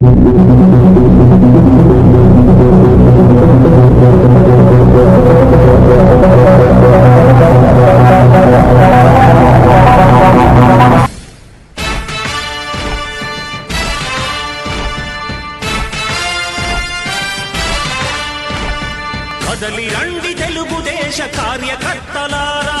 కదలి రండి తెలుగుదేశ కార్యకర్తలారా.